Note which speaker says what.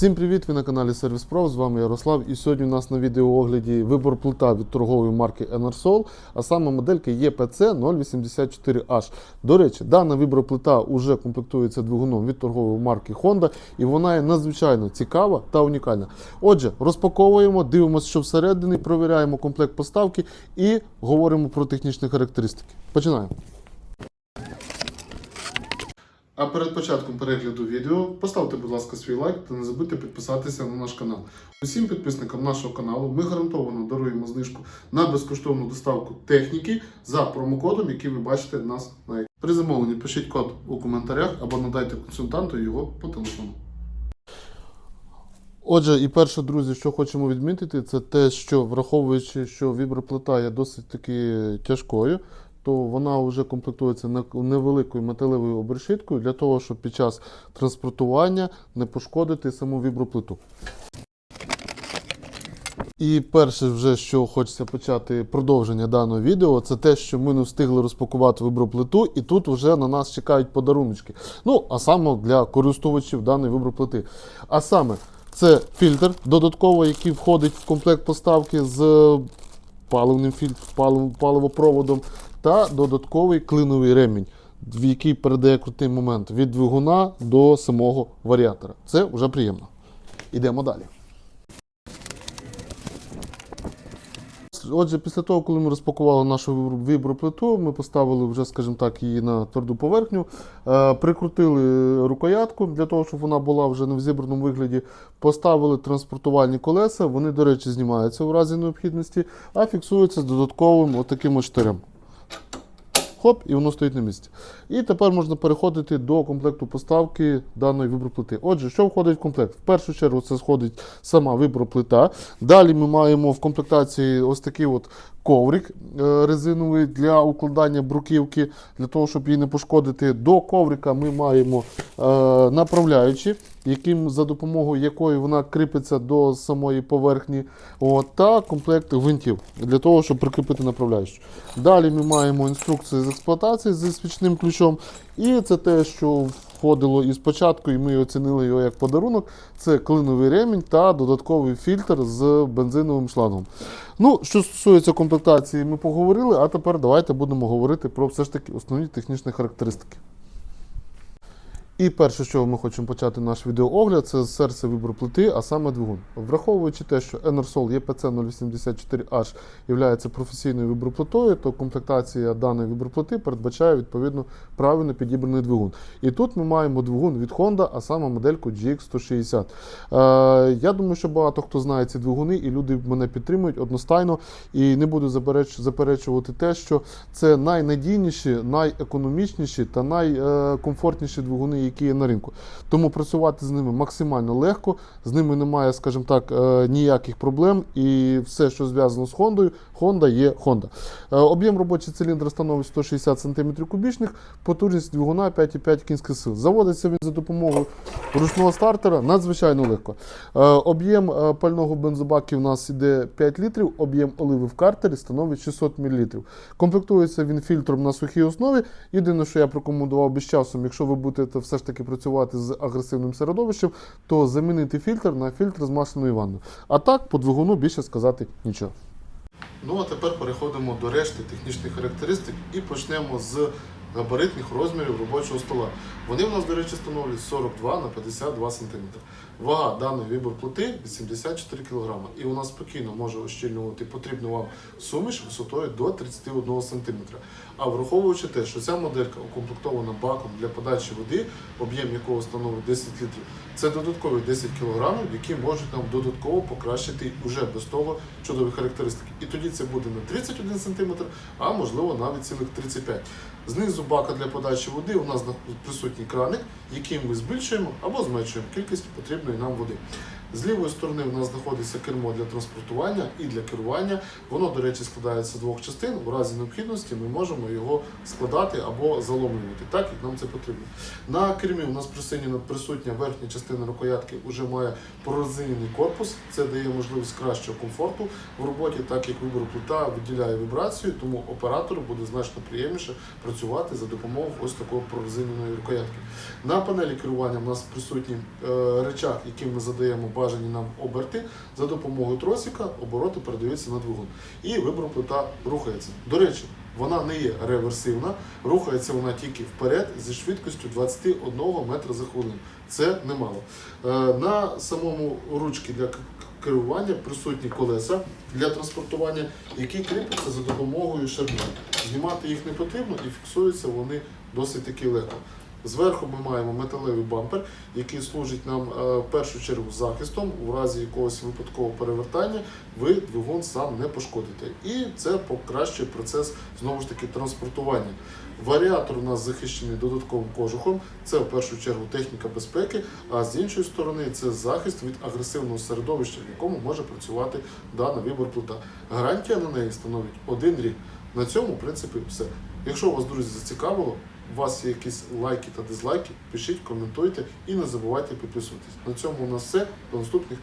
Speaker 1: Всім привіт! Ви на каналі Сервіс Про. З вами Ярослав. І сьогодні у нас на відеоогляді вибор плита від торгової марки Enersol, а саме моделька EPC 084H. До речі, дана виборплита вже комплектується двигуном від торгової марки Honda, і вона є надзвичайно цікава та унікальна. Отже, розпаковуємо, дивимося, що всередині, провіряємо комплект поставки і говоримо про технічні характеристики. Починаємо. А перед початком перегляду відео поставте, будь ласка, свій лайк та не забудьте підписатися на наш канал. Усім підписникам нашого каналу ми гарантовано даруємо знижку на безкоштовну доставку техніки за промокодом, який ви бачите в нас на екрані. При замовленні пишіть код у коментарях або надайте консультанту його по телефону. Отже, і перше, друзі, що хочемо відмітити, це те, що враховуючи, що віброплита є досить таки тяжкою, то вона вже комплектується невеликою металевою обрешіткою для того, щоб під час транспортування не пошкодити саму віброплиту. І перше, вже що хочеться почати продовження даного відео, це те, що ми не встигли розпакувати виброплиту, і тут вже на нас чекають подаруночки. Ну, а саме для користувачів даної виброплити. А саме, це фільтр додатково, який входить в комплект поставки з паливним фільтром, паливопроводом, та додатковий клиновий ремінь, в який передає крутий момент від двигуна до самого варіатора. Це вже приємно. Ідемо далі. Отже, після того, коли ми розпакували нашу віброплиту, ми поставили вже, скажімо так, її на тверду поверхню, е, прикрутили рукоятку для того, щоб вона була вже не в зібраному вигляді. Поставили транспортувальні колеса. Вони, до речі, знімаються у разі необхідності, а фіксуються з додатковим отаким от штирем. Хоп, і воно стоїть на місці. І тепер можна переходити до комплекту поставки даної виброплити. Отже, що входить в комплект? В першу чергу це сходить сама виброплита. Далі ми маємо в комплектації ось такий от коврик е, резиновий для укладання бруківки, для того, щоб її не пошкодити. До коврика ми маємо е, направляючі, яким за допомогою якої вона кріпиться до самої поверхні, от, та комплект гвинтів для того, щоб прикріпити направляючу. Далі ми маємо інструкцію з експлуатації зі свічним ключом. І це те, що входило із початку, і ми оцінили його як подарунок. Це клиновий ремінь та додатковий фільтр з бензиновим шлангом. Ну, що стосується комплектації, ми поговорили, а тепер давайте будемо говорити про все ж таки основні технічні характеристики. І перше, що ми хочемо почати наш відеоогляд, це з серця віброплити, а саме двигун. Враховуючи те, що Enersol EPC 084H є професійною віброплитою, то комплектація даної віброплити передбачає відповідно правильно підібраний двигун. І тут ми маємо двигун від Honda, а саме модельку GX160. Е, я думаю, що багато хто знає ці двигуни, і люди мене підтримують одностайно. І не буду запереч- заперечувати те, що це найнадійніші, найекономічніші та найкомфортніші двигуни, які є на ринку. Тому працювати з ними максимально легко, з ними немає, скажімо так, е, ніяких проблем. І все, що зв'язано з Хондою, Honda є Honda. Е, Об'єм робочого циліндра становить 160 см кубічних, потужність двигуна 5,5 кінських сил. Заводиться він за допомогою ручного стартера надзвичайно легко. Е, Об'єм е, пального бензобаку у нас іде 5 літрів, об'єм оливи в картері становить 600 мл. Комплектується він фільтром на сухій основі. Єдине, що я рекомендував би з часом, якщо ви будете все ж таки працювати з агресивним середовищем, то замінити фільтр на фільтр з масляною ванною. А так, по двигуну більше сказати нічого. Ну а тепер переходимо до решти технічних характеристик і почнемо з габаритних розмірів робочого стола. Вони в нас, до речі, становлять 42 на 52 см. Вага даної вибор плити 84 кг. І вона спокійно може ощільнювати потрібну вам суміш висотою до 31 см. А враховуючи те, що ця моделька укомплектована баком для подачі води, об'єм якого становить 10 літрів, це додаткові 10 кг, які можуть нам додатково покращити уже без того чудові характеристики. І тоді це буде не 31 см, а можливо навіть цілих 35 Знизу бака для подачі води у нас присутній краник, яким ми збільшуємо або зменшуємо кількість потрібної нам води. З лівої сторони у нас знаходиться кермо для транспортування і для керування. Воно, до речі, складається з двох частин. У разі необхідності ми можемо його складати або заломлювати, так як нам це потрібно. На кермі у нас присутня, верхня частина рукоятки, вже має прорезинений корпус. Це дає можливість кращого комфорту в роботі, так як вибор плита виділяє вібрацію, тому оператору буде значно приємніше працювати за допомогою ось такої прорезиненої рукоятки. На панелі керування у нас присутній е, речах, яким ми задаємо бажані нам оберти. За допомогою тросика обороти передаються на двигун. І вибором плита рухається. До речі, вона не є реверсивна, рухається вона тільки вперед зі швидкістю 21 метра за хвилину. Це немало. Е, На самому ручці для керування присутні колеса для транспортування, які кріпляться за допомогою шарнірів. Знімати їх не потрібно і фіксуються вони досить таки легко. Зверху ми маємо металевий бампер, який служить нам е, в першу чергу захистом. У разі якогось випадкового перевертання ви двигун сам не пошкодите. І це покращує процес знову ж таки транспортування. Варіатор у нас захищений додатковим кожухом. Це в першу чергу техніка безпеки, а з іншої сторони це захист від агресивного середовища, в якому може працювати дана вибор плита. Гарантія на неї становить один рік. На цьому, в принципі, все. Якщо вас, друзі, зацікавило, у вас є якісь лайки та дизлайки, пишіть, коментуйте і не забувайте підписуватись. На цьому у нас все. До наступних